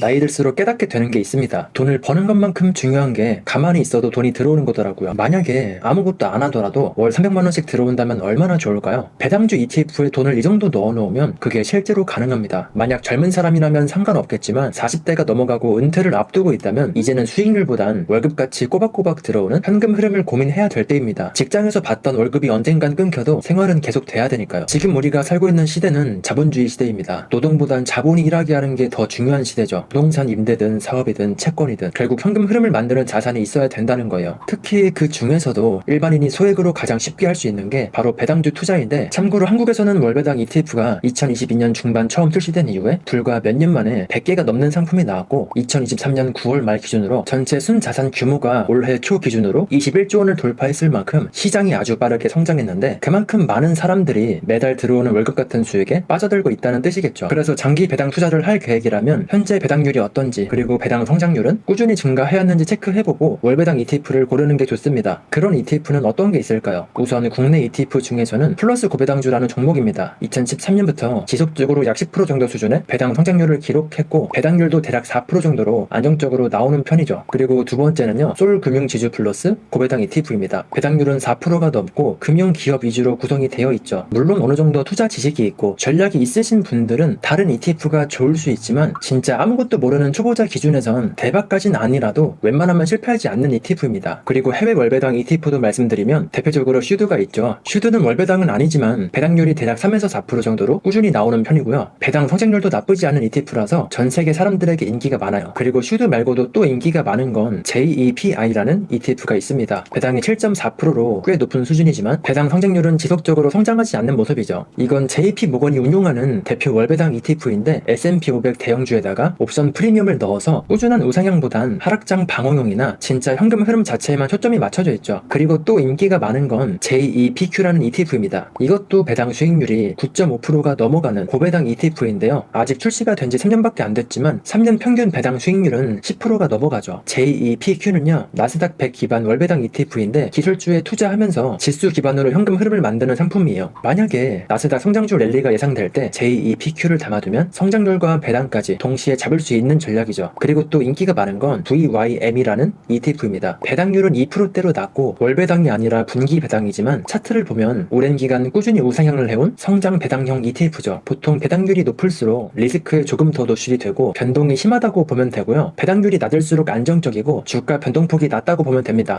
나이 들수록 깨닫게 되는 게 있습니다. 돈을 버는 것만큼 중요한 게 가만히 있어도 돈이 들어오는 거더라고요. 만약에 아무것도 안 하더라도 월 300만 원씩 들어온다면 얼마나 좋을까요? 배당주 ETF에 돈을 이 정도 넣어 놓으면 그게 실제로 가능합니다. 만약 젊은 사람이라면 상관없겠지만 40대가 넘어가고 은퇴를 앞두고 있다면 이제는 수익률보단 월급같이 꼬박꼬박 들어오는 현금 흐름을 고민해야 될 때입니다. 직장에서 받던 월급이 언젠간 끊겨도 생활은 계속 돼야 되니까요. 지금 우리가 살고 있는 시대는 자본주의 시대입니다. 노동보단 자본이 일하게 하는 게 더 중요한 시대죠. 부동산 임대든 사업이든 채권이든 결국 현금 흐름을 만드는 자산이 있어야 된다는 거예요. 특히 그 중에서도 일반인이 소액으로 가장 쉽게 할 수 있는 게 바로 배당주 투자인데 참고로 한국에서는 월배당 ETF가 2022년 중반 처음 출시된 이후에 불과 몇 년 만에 100개가 넘는 상품이 나왔고 2023년 9월 말 기준으로 전체 순 자산 규모가 올해 초 기준으로 21조 원을 돌파했을 만큼 시장이 아주 빠르게 성장했는데 그만큼 많은 사람들이 매달 들어오는 월급 같은 수익에 빠져들고 있다는 뜻이겠죠. 그래서 장기 배당 투자를 할 계획이라면 현재 배당 률이 어떤지 그리고 배당 성장률은 꾸준히 증가해왔는지 체크해보고 월배당 ETF를 고르는 게 좋습니다. 그런 ETF는 어떤 게 있을까요? 우선 국내 ETF 중에서는 플러스 고배당주라는 종목입니다. 2013년부터 지속적으로 약 10% 정도 수준의 배당 성장률을 기록했고 배당률도 대략 4% 정도로 안정적으로 나오는 편이죠. 그리고 두 번째는요. 솔금융지주 플러스 고배당 ETF입니다. 배당률은 4%가 넘고 금융 기업 위주로 구성이 되어 있죠. 물론 어느 정도 투자 지식이 있고 전략이 있으신 분들은 다른 ETF가 좋을 수 있지만 진짜 아무것도 모르는 초보자 기준에선 대박까진 아니라도 웬만하면 실패하지 않는 ETF입니다. 그리고 해외 월배당 ETF도 말씀드리면 대표적으로 슈드가 있죠. 슈드는 월배당은 아니지만 배당률이 대략 3에서 4% 정도로 꾸준히 나오는 편이고요. 배당 성장률도 나쁘지 않은 ETF라서 전 세계 사람들에게 인기가 많아요. 그리고 슈드 말고도 또 인기가 많은 건 JEPI라는 ETF가 있습니다. 배당이 7.4%로 꽤 높은 수준이지만 배당 성장률은 지속적으로 성장하지 않는 모습이죠. 이건 JP 모건이 운용하는 대표 월배당 ETF인데 S&P 500 대형주에다가 옵션 프리미엄을 넣어서 꾸준한 우상향보단 하락장 방어용이나 진짜 현금 흐름 자체에만 초점이 맞춰져 있죠. 그리고 또 인기가 많은 건 JEPQ라는 ETF입니다. 이것도 배당 수익률이 9.5%가 넘어가는 고배당 ETF인데요. 아직 출시가 된 지 3년밖에 안 됐지만 3년 평균 배당 수익률은 10%가 넘어가죠. JEPQ는요. 나스닥 100 기반 월배당 ETF인데 기술주에 투자하면서 지수 기반으로 현금 흐름을 만드는 상품이에요. 만약에 나스닥 성장주 랠리가 예상될 때 JEPQ를 담아두면 성장률과 배당까지 동시에 잡을 수 있는 전략이죠. 그리고 또 인기가 많은 건 VYM이라는 ETF입니다. 배당률은 2%대로 낮고 월배당이 아니라 분기 배당이지만 차트를 보면 오랜 기간 꾸준히 우상향을 해온 성장 배당형 ETF죠. 보통 배당률이 높을수록 리스크에 조금 더 노출이 되고 변동이 심하다고 보면 되고요. 배당률이 낮을수록 안정적이고 주가 변동폭이 낮다고 보면 됩니다.